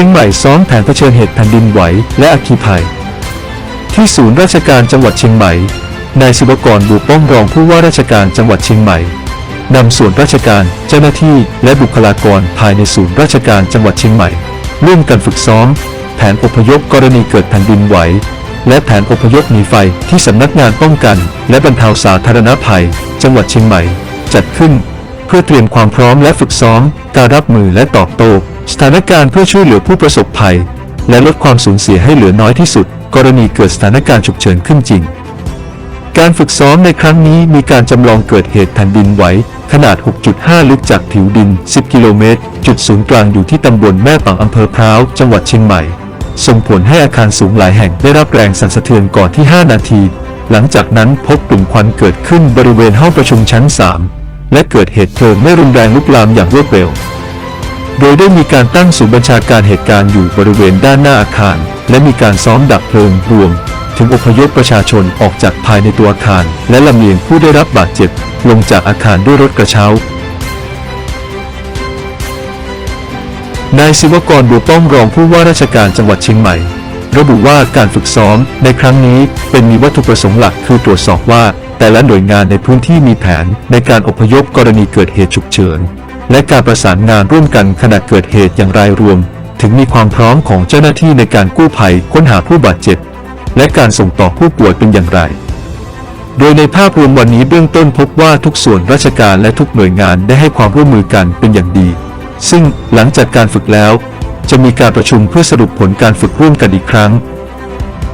ชียงใหม่ซ้อมแผนเผชิญเหตุแผ่นดินไหวและอัคคีภัย ที่ศูนย์ราชการจังหวัดเชียงใหม่ นายศิวกรบุป้อมรองผู้ว่าราชการจังหวัดเชียงใหม่นำส่วนราชการเจ้าหน้าที่และบุคลากรภายในศูนย์ราชการจังหวัดเชียงใหม่ร่วมกันฝึกซ้อม แผนอพยพกรณีเกิดแผ่นดินไหว และแผนอพยพหนีไฟที่สำนักงานป้องกัน และบรรเทาสาธารณภัย จังหวัดเชียงใหม่ จัดขึ้น เพื่อเตรียมความพร้อมและฝึกซ้อม การรับมือและตอบโต้สถานการณ์เพื่อช่วยเหลือผู้ประสบภัย และลดความสูญเสียให้เหลือน้อยที่สุด กรณีเกิดสถานการณ์ฉุกเฉินขึ้นจริง การฝึกซ้อมในครั้งนี้มีการจำลองเกิดเหตุแผ่นดินไหวขนาด 6.5 ลึกจากผิวดิน 10 กิโลเมตร จุดศูนย์กลางอยู่ที่ตำบลแม่ปังอำเภอพร้าว จังหวัดเชียงใหม่ ส่งผลให้อาคารสูงหลายแห่งได้รับแรงสั่นสะเทือนก่อนที่ 5 นาที หลังจากนั้นพบกลุ่มควันเกิดขึ้นบริเวณห้องประชุมชั้น 3 และเกิดเหตุเพลิงไม่รุนแรงลุกลามอย่างรวดเร็ว โดยได้มีการตั้งศูนย์บัญชาการเหตุการณ์อยู่บริเวณด้านหน้าอาคาร และมีการซ้อมดับเพลิงรวม ถึงอพยพประชาชนออกจากภายในตัวอาคาร และลำเลียงผู้ได้รับบาดเจ็บลงจากอาคารด้วยรถกระเช้านายศิวกรบัวป้อมรองผู้ว่าราชการจังหวัดเชียงใหม่ ระบุว่าการฝึกซ้อมในครั้งนี้เป็นมีวัตถุประสงค์หลักคือตรวจสอบว่า แต่ละหน่วยงานในพื้นที่มีแผนในการอพยพกรณีเกิดเหตุฉุกเฉิน และการประสานงานร่วมกันขณะเกิดเหตุอย่างไรรวม ถึงมีความพร้อมของเจ้าหน้าที่ในการกู้ภัยค้นหาผู้บาดเจ็บ และการส่งต่อผู้ป่วยเป็นอย่างไร โดยในภาพรวมวันนี้เบื้องต้นพบว่าทุกส่วนราชการและทุกหน่วยงานได้ให้ความร่วมมือกันเป็นอย่างดี ซึ่งหลังจากการฝึกแล้ว จะมีการประชุมเพื่อสรุปผลการฝึกร่วมกันอีกครั้ง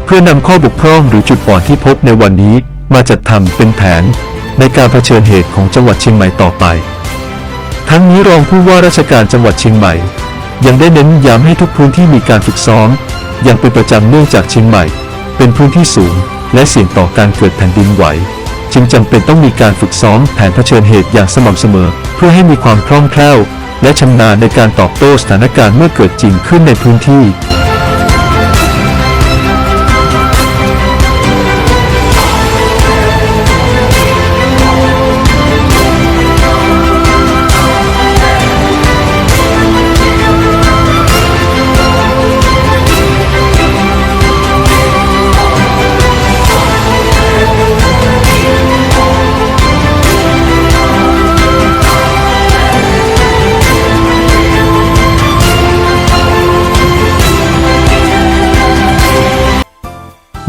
เพื่อนำข้อบกพร่องหรือจุดอ่อนที่พบในวันนี้ มาจัดทำเป็นแผนในการเผชิญเหตุของจังหวัดเชียงใหม่ต่อไป ทั้งนี้รองผู้ว่าราชการจังหวัดเชียงใหม่ ยังได้เน้นย้ำให้ทุกพื้นที่มีการฝึกซ้อมอย่างเป็นประจำเนื่องจากเชียงใหม่ เป็นพื้นที่สูง และเสี่ยงต่อการเกิดแผ่นดินไหว จึงจำเป็นต้องมีการฝึกซ้อมแผนเผชิญเหตุอย่างสม่ำเสมอ เพื่อให้มีความคล่องแคล่ว และชำนาญในการตอบโต้สถานการณ์เมื่อเกิดจริงขึ้นในพื้นที่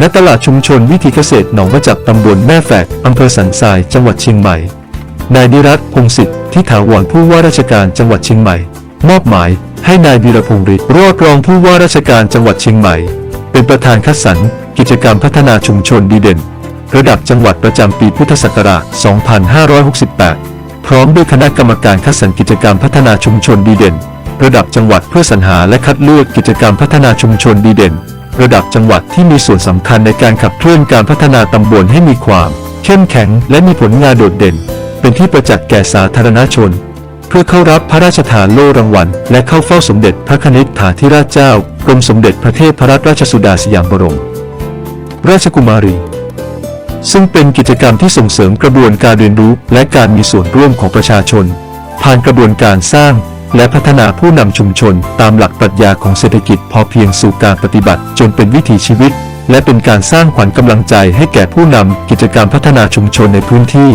ณตลาดชุมชนวิถีเกษตรหนองประจักษ์ตำบลแม่แฝกอำเภอสันทรายจังหวัดเชียงใหม่ นายดิรัตพงศิษฐ์ที่ถาวรผู้ว่าราชการจังหวัดเชียงใหม่ มอบหมายให้นายวีรพงษ์ฤทธิ์รอดรองผู้ว่าราชการจังหวัดเชียงใหม่ เป็นประธานคัดสรรกิจกรรมพัฒนาชุมชนดีเด่น ระดับจังหวัดประจำปีพุทธศักราช 2568 พร้อมด้วยคณะกรรมการคัดสรรกิจกรรมพัฒนาชุมชนดีเด่น ระดับจังหวัดเพื่อสรรหาและคัดเลือกกิจกรรมพัฒนาชุมชนดีเด่น ระดับจังหวัดที่มีส่วนสำคัญในการขับเคลื่อนการพัฒนาตำบลให้มีความ เข้มแข็งและมีผลงานโดดเด่น เป็นที่ประจักษ์แก่สาธารณชน เพื่อเข้ารับพระราชทานโล่รางวัล และเข้าเฝ้าสมเด็จพระคณิษฐาธิราชเจ้ากรมสมเด็จพระเทพรัตนราชสุดาสยามบรม ราชกุมารี ซึ่งเป็นกิจกรรมที่ส่งเสริมกระบวนการเรียนรู้ และการมีส่วนร่วมของประชาชน ผ่านกระบวนการสร้าง และพัฒนาผู้นำชุมชน ตามหลักปรัชญาของเศรษฐกิจพอเพียงสู่การปฏิบัติ จนเป็นวิถีชีวิต และเป็นการสร้างขวัญกำลังใจให้แก่ผู้นำกิจกรรมพัฒนาชุมชนในพื้นที่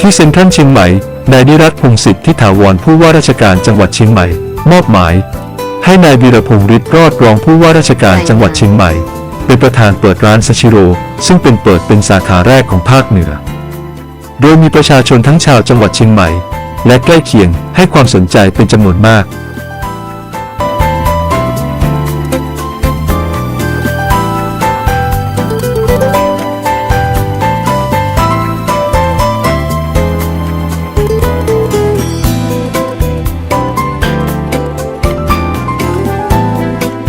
ที่เซ็นทรัลเชียงใหม่ นายนิรัตพงศิษฐ์ที่ถาวรผู้ว่าราชการจังหวัดเชียงใหม่ มอบหมาย ให้นายวีรพงษ์ฤทธิ์รอดรองผู้ว่าราชการจังหวัดเชียงใหม่ เป็นประธานเปิดร้านซาชิโร่ซึ่งเป็นเปิดเป็นสาขาแรกของภาคเหนือ โดยมีประชาชนทั้งชาวจังหวัดเชียงใหม่ และใกล้เคียงให้ความสนใจเป็นจำนวนมาก